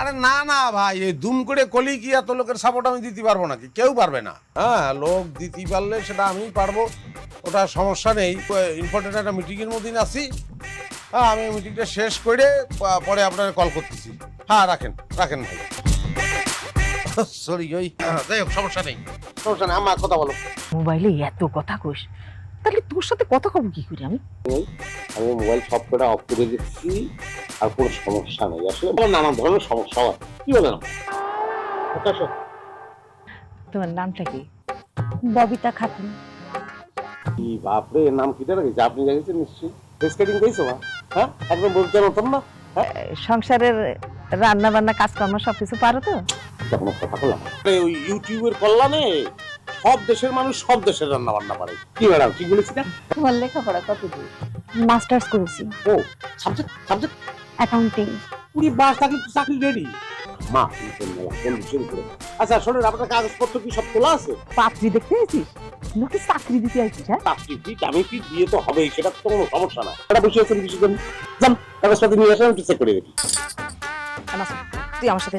আরে না না ভাই এই দুম করে কলি কি এত লোকের সাপোর্ট আমি দিতে পারব নাকি? কেউ পারবে না। হ্যাঁ লোক দিতে পারলে সেটা আমিই পারব। ওটা সমস্যা নেই। ইম্পর্টেন্ট একটা মিটিংয়ের মধ্যে আছি। হ্যাঁ আমি মিটিংটা শেষ করে পরে আপনার কল করতেছি। হ্যাঁ রাখেন রাখেন ভাই। সরি ওই হ্যাঁ, যাই হোক সমস্যা নেই। সমস্যা নেই আমার কথা বলো। মোবাইলে এত কথা কইস তাহলে তোর সাথে কথা কব কি করি আমি? আমি মোবাইল সবকটা অফ করে দিচ্ছি। আর কোনো সমস্যা নেই। আসলে আমার নানা ধরনের সমস্যা হয়। কি বলে না তোমার নামটা কি? ববিতা খাতুন। কি বাপরে এর নাম কিটা রেখেছে আপনি রেখেছেন নিশ্চয়ই। ফেস কাটিং হ্যাঁ? একদম বলতে নতুন না? সংসারের রান্না বান্না কাজকর্ম সবকিছু পারো তো? কথা বললাম ওই ইউটিউবের কল্যাণে সব দেশের মানুষ সব দেশের রান্না বান্না পারে। কি ম্যাডাম ঠিক বলেছি না? তোমার লেখাপড়া কত দূর মাস্টার্স করেছি। ও সাবজেক্ট সাবজেক্ট অ্যাকাউন্টিং কুড়ি বাস থাকলে তো চাকরি রেডি মা মেলা শুরু করে? আচ্ছা শোনেন আপনার কাগজপত্র কি সব তোলা আছে? পাত্রী দেখতে এসেছিস লোকে চাকরি দিতে আইছিস হ্যাঁ? চাকরি কি আমি কি বিয়ে তো হবেই সেটা তো কোনো সমস্যা না। এটা বসে আছেন কিছু দিন যান কাগজপাতি নিয়ে আসেন একটু চেক করে দেখি। আমার তুই আমার সাথে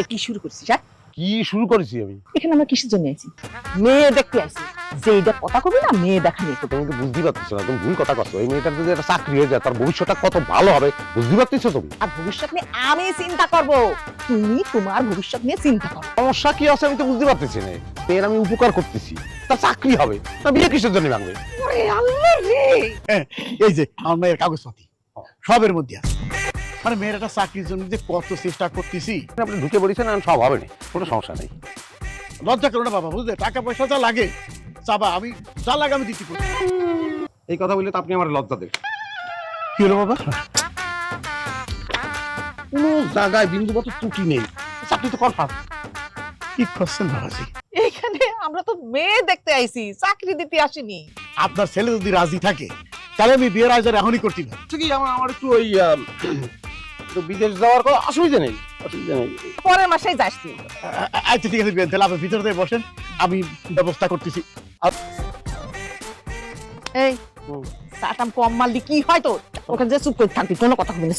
এই কি শুরু করছিস হ্যাঁ? কি শুরু করেছি আমি? এখানে আমরা কিসের জন্য আইছি মেয়ে দেখতে আইছি যে এটা কথা কবি না মেয়ে দেখা নিয়ে তো বুঝতেই পারতেছো না তুমি ভুল কথা করছ এই মেয়েটার যদি একটা চাকরি হয়ে যায় তার ভবিষ্যৎটা কত ভালো হবে বুঝতে পারতেছো তুমি? আর ভবিষ্যৎ নিয়ে আমি চিন্তা করব। তুমি তোমার ভবিষ্যৎ নিয়ে চিন্তা করো। সমস্যা কি আছে আমি তো বুঝতে পারতেছি না। মেয়ের আমি উপকার করতেছি। তার চাকরি হবে। তা বিয়ে কিসের জন্য আল্লাহ রে! এই যে আমার মেয়ের কাগজপাতি সবের মধ্যে আছে। মানে মেয়ের একটা চাকরির জন্য যে কত চেষ্টা করতেছি। আপনি ঢুকে পড়েছেন আর সব হবে না কোনো সমস্যা নেই। লজ্জা করো না বাবা বুঝলে? টাকা পয়সা যা লাগে চাবা আমি যা লাগে আমি দিতে পারি এই কথা বললে তো আপনি আমার লজ্জা দেন কি হলো বাবা? কোনো জায়গায় বিন্দুগত ত্রুটি নেই। চাকরি তো কনফার্ম। কি করছেন বাবাজি? এখানে আমরা তো মেয়ে দেখতে আইছি চাকরি দিতে আসিনি। আপনার ছেলে যদি রাজি থাকে তাহলে আমি বিয়ের আয়োজন এখনই করছি পারি ঠিকই আমার আমার একটু ওই বিদেশ যাওয়ার কোনো অসুবিধা নেই। অসুবিধা নেই। পরের মাসে যাস তুই। আচ্ছা ঠিক আছে তাহলে আপনি ভিতরে বসেন। আমি ব্যবস্থা করতেছি। এই কম মারলি কি হয় তোর? ওখানে যে চুপ করে থাকবি কোনো কথা হবে না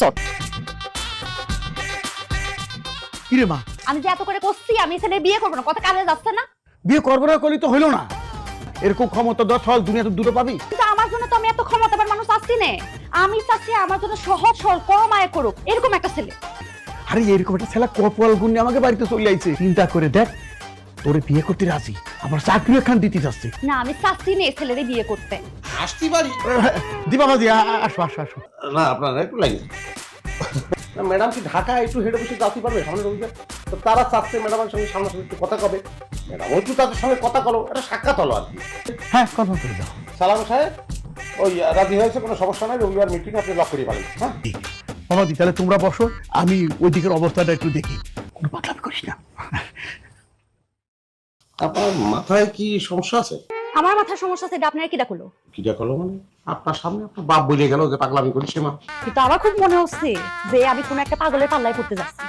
কিরে মা? আমি যে এত করে করছি আমি ছেলে বিয়ে করব না কথা কাজে যাচ্ছে না? বিয়ে করব না করলে তো হইল না। এরকম ক্ষমতা দশ ফল দুনিয়াতে দুটো পাবি? কিন্তু আমার জন্য তো আমি এত ক্ষমতাবান মানুষ আসছি নে। আমি চাচ্ছি আমার জন্য সহজ সরল কম আয় করুক। এরকম একটা ছেলে। আরে এরকম একটা ছেলে কপাল গুণে আমাকে বাড়িতে চলে আইছে। চিন্তা করে দেখ তোরে বিয়ে করতে রাজি আমার চাকরি এখান দিতে যাচ্ছে। না আমি চাচ্ছি নে ছেলেরে বিয়ে করতে। আসতে পারি। দিবা বাজি আসো আসো আসো। না আপনারা একটু লাগে না ম্যাডাম কি ঢাকা একটু হেঁটে বসে যাতে পারবে? সামনে রোগীদের তো তারা চাচ্ছে ম্যাডামের সঙ্গে সামনাসামনি একটু কথা কবে? ম্যাডাম একটু তাদের সঙ্গে কথা বলো এটা সাক্ষাৎ হলো আর কি হ্যাঁ কথা করে দাও সালাম সাহেব ওই রাজি হয়েছে কোনো সমস্যা নাই রবিবার মিটিং আপনি লক করে পারেন হ্যাঁ? বাবাজি তাহলে তোমরা বসো আমি ওই দিকের অবস্থাটা একটু দেখি। কোনো পাগলামি করিস না। আপনার মাথায় কি সমস্যা আছে? আমার মাথার সমস্যা সেটা আপনার কি ডাকলো কিটা করল মানে? আপনার সামনে আপনার বাপ বলে গেল যে পাগলামি করি সে মা। কিন্তু আমার খুব মনে হচ্ছে যে আমি কোনো একটা পাগলের পাল্লায় পড়তে যাচ্ছি।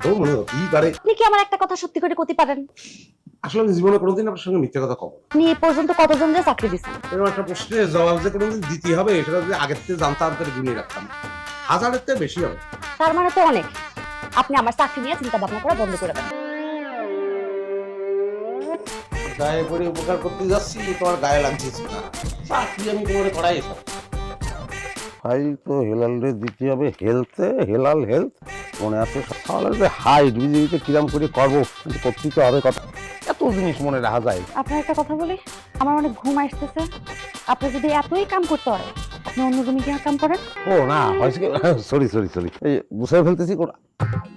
তা মনে হতেই পারে। আপনি কি আমার একটা কথা সত্যি করে করতে পারেন? আসলে জীবনে কোনোদিন আপনার সঙ্গে মিথ্যে কথা কব আপনি এ পর্যন্ত কতজন যে চাকরি দিচ্ছেন এরকম একটা প্রশ্নের জবাব যে কোনোদিন দিতে হবে সেটা যদি আগের থেকে জানতাম তাহলে গুনিয়ে রাখতাম। হাজারের থেকে বেশি হবে। তার মানে তো অনেক। আপনি আমার চাকরি নিয়ে চিন্তা ভাবনা করা বন্ধ করে দেন। গায়ে পড়ে উপকার করতে যাচ্ছি তোমার গায়ে লাগছে না। চাকরি আমি তোমার করাই এসব? ফাইল তো হেলাল রে দিতে হবে হেলথে হেলাল হেলথ মনে আছে তাহলে হাই হাইট বিজেপিতে কিরাম করে করব কিন্তু করতে তো হবে কথা। এত জিনিস মনে রাখা যায়। আপনার একটা কথা বলি আমার অনেক ঘুম আসতেছে। আপনি যদি এতই কাম করতে হয় আপনি অন্য জমি গিয়ে কাম করেন? ও না হয়েছে সরি সরি সরি এই বুঝে ফেলতেছি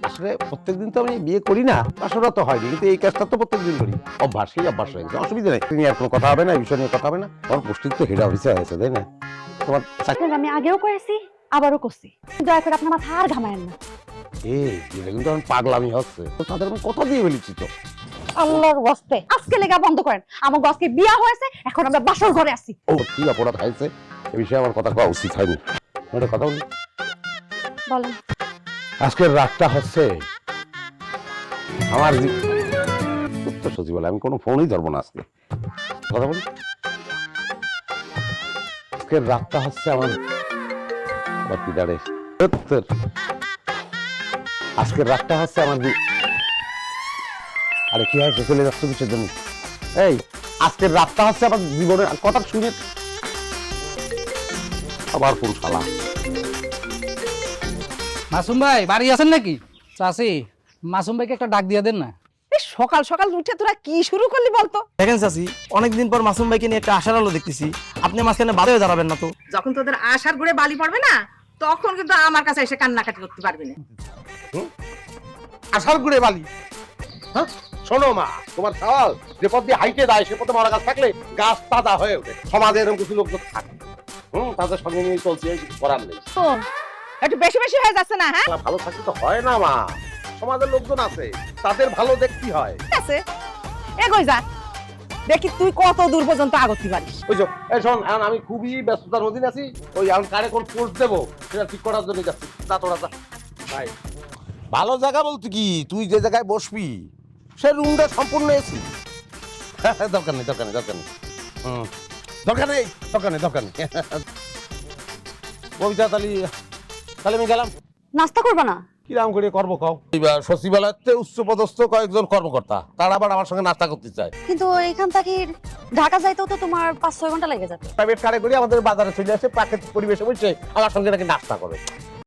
আসলে প্রত্যেকদিন তো আমি বিয়ে করি না আসলে তো হয়নি কিন্তু এই কাজটা তো প্রত্যেকদিন করি। অভ্যাস হয়ে গেছে অসুবিধা নেই। তুমি আর কোনো কথা হবে না এই বিষয় নিয়ে কথা হবে না। তোমার পোস্টিং তো হেড অফিসে হয়েছে তাই না? তোমার চাকরি আমি আগেও করেছি আবারও করছি। দয়া করে আপনার মাথা আর ঘামায়েন না। এই এটা কিন্তু আমি পাগলামি হচ্ছে। তো তাদের কথা দিয়ে ফেলেছি তো। আল্লাহর ওয়াস্তে। আজকে লেগা বন্ধ করেন। আমার আজকে বিয়া হয়েছে এখন আমরা বাসর ঘরে আছি। ও কি অপরাধ হয়েছে? এ বিষয়ে আমার কথা কওয়া উচিত হয়নি। একটা কথা বলি বলেন। আজকের রাতটা হচ্ছে আমার আমি কোনো ফোনই ধরবো না আজকে। কথা বলি? আজকের রাতটা হচ্ছে আমার আবার কি দাঁড়ে আজকের রাতটা হচ্ছে আমার আরে কি হয়েছে? চলে যাচ্ছ কিসের জন্য? এই আজকের রাতটা হচ্ছে আমার জীবনের কথা শুনে আবার কোন শালা মাসুম ভাই বাড়ি আছেন নাকি? চাষি মাসুম ভাইকে একটা ডাক দিয়ে দেন না। এই সকাল সকাল উঠে তোরা কি শুরু করলি বলতো? দেখেন চাচি অনেকদিন পর মাসুম ভাইকে নিয়ে একটা আশার আলো দেখতেছি। আপনি মাঝখানে হয়ে দাঁড়াবেন না তো। যখন তোদের আশার ঘুরে বালি পড়বে না তখন কিন্তু আমার কাছে এসে কান্নাকাটি করতে পারবি না। আশার ঘুরে বালি? হ্যাঁ? শোনো মা তোমার সওয়াল যে পথ দিয়ে হাইটে দেয় সে পথে মরা গাছ থাকলে গাছ তাজা হয়ে ওঠে। সমাজে এরকম কিছু লোক থাকে। হুম তাদের সঙ্গে নিয়ে চলছে এই কিছু করার নেই একটু বেশি বেশি হয়ে যাচ্ছে না হ্যাঁ? ভালো থাকলে তো হয় না মা। সমাজের লোকজন আছে তাদের ভালো দেখতে হয়। ঠিক আছে। এগোই যা? দেখি তুই কত দূর পর্যন্ত আগতি পারিস। বুঝছ এই শোন এখন আমি খুবই ব্যস্ততার মধ্যে আছি ওই এখন কারে কোন পোস্ট দেবো সেটা ঠিক করার জন্য যাচ্ছি। তা তোরা যা। ভাই ভালো জায়গা বলতে কি তুই যে জায়গায় বসবি সে রুমটা সম্পূর্ণ এসি দরকার নেই দরকার নেই দরকার নেই। হুম। দরকার নেই দরকার নেই দরকার নেই। কবিতা তাহলে তাহলে আমি গেলাম। নাস্তা করবা না? কিরাম করে করব কও? এবার সচিবালয়তে উচ্চপদস্থ কয়েকজন কর্মকর্তা তারা আবার আমার সঙ্গে নাস্তা করতে চায়। কিন্তু এখান থেকে ঢাকা যাইতেও তো তোমার পাঁচ ছয় ঘণ্টা লেগে যাবে। প্রাইভেট কারে করে আমাদের বাজারে চলে আসে প্রাকৃতিক পরিবেশে বসে আমার সঙ্গে নাকি নাস্তা করে।